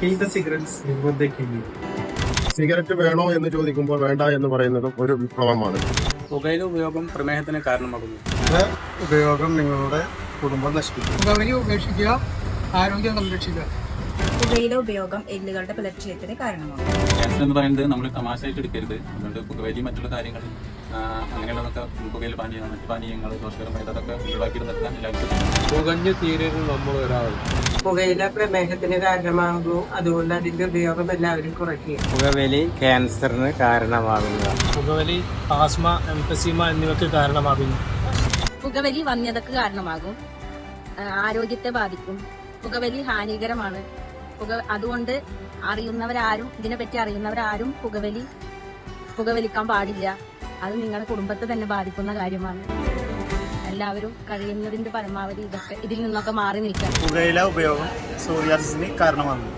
keep cigarettes നിർബന്ധിക്കുന്നു. Cigarette വേണോ എന്ന് ചോദിക്കുമ്പോൾ വേണ്ട എന്ന് പറയുന്നത് ഒരു വിപ്ലവമാണ്. പുകയില ഉപയോഗം പ്രമേഹത്തിന് കാരണമാകുന്നു. ഉപയോഗം നിങ്ങളുടെ കുടുംബം നശിപ്പിക്കും. പുകവലി ഉപേക്ഷിക്കുക ആരോഗ്യം സംരക്ഷിക്കുക. പുകയില ഉപയോഗം എല്ലുകളുടെ ബലക്ഷയത്തിന് കാരണമാകും. ക്യാൻസർ എന്ന് പറയുന്നത് നമ്മൾ തമാശയായിട്ട് എടുക്കരുത്. അതുകൊണ്ട് പുകവലി മറ്റുള്ള കാര്യങ്ങൾ ആ, അങ്ങനെയുള്ളതൊക്കെ പുകയില പാനീയം മറ്റു പാനീയങ്ങൾ ദോഷകരമായതൊക്കെ ഒഴിവാക്കി നിർത്താൻ എല്ലാവർക്കും പുകഞ്ഞു തീരരുത് നമ്മൾ ഒരാൾ പുകയില പ്രമേഹത്തിന് കാരണമാകുന്നു. അതുകൊണ്ട് അതിന്റെ ഉപയോഗം എല്ലാവരും കുറയ്ക്കുക. പുകവലി ക്യാൻസറിന് കാരണമാകുക പുകവലി ആസ്മ എംപസീമ എന്നിവയ്ക്ക് കാരണമാകുന്നു. പുകവലി വന്യതക്ക് കാരണമാകും. ആരോഗ്യത്തെ ബാധിക്കും. പുകവലി ഹാനികരമാണ്. പുക അതുകൊണ്ട് അറിയുന്നവരാരും ഇതിനെപ്പറ്റി അറിയുന്നവരാരും പുകവലി പുകവലിക്കാൻ പാടില്ല. അത് നിങ്ങളുടെ കുടുംബത്തെ തന്നെ ബാധിക്കുന്ന കാര്യമാണ്. എല്ലാവരും കഴിയുന്നതിന്റെ പരമാവധി ഇതൊക്കെ ഇതിൽ നിന്നൊക്കെ മാറി നിൽക്കാം പുകയില ഉപയോഗം സൂര്യാസിന് കാരണമാകുന്നു.